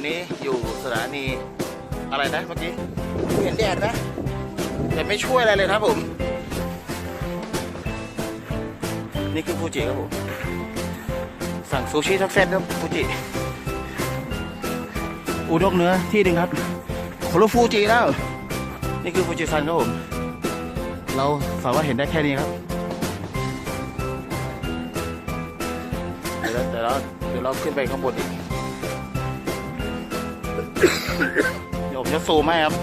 อนนี้อยู่สถานีอะไรนะเมื่อกี้เห็นแดดนะแต่ไม่ช่วยอะไรเลยครับผม นี่คือฟูจิครับผม สั่งซูชิทักเซตครับฟูจิ อูด้งเนื้อที่หนึ่งครับโคโรฟูจิแล้ว นี่คือฟูจิซันครับผม เราสามารถเห็นได้แค่นี้ครับเดี๋ยวเราเดี๋ยวเราเดี๋ยวเราขึ้นไปข้างบนอีก เดี๋ยวผมจะซูมให้ครับ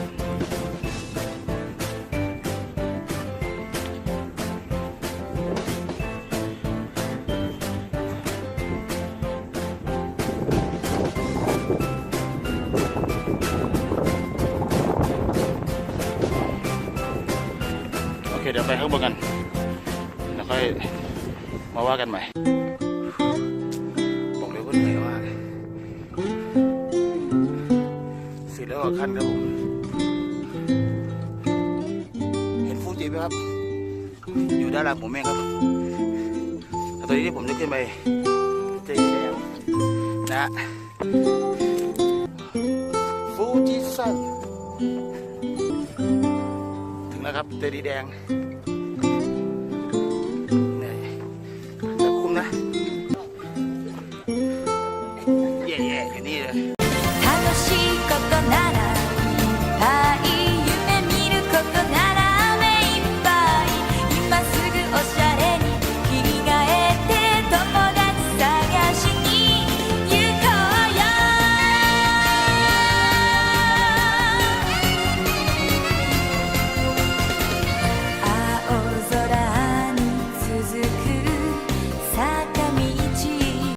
โอเค เดี๋ยวไปข้างบนกัน แล้วค่อยมาว่ากันใหม่ เสร็จแล้วก็ขั้นครับผมเห็นฟูจิไหมครับ อยู่ด้านหลังผมเองครับตตอนนี้ที่ผมจะขึ้นไปจะเห็แล้วนะฟูจิซันถึงแล้วครับเจดีแดงคุ้มนะ เย่ๆแค่นี้เลย となる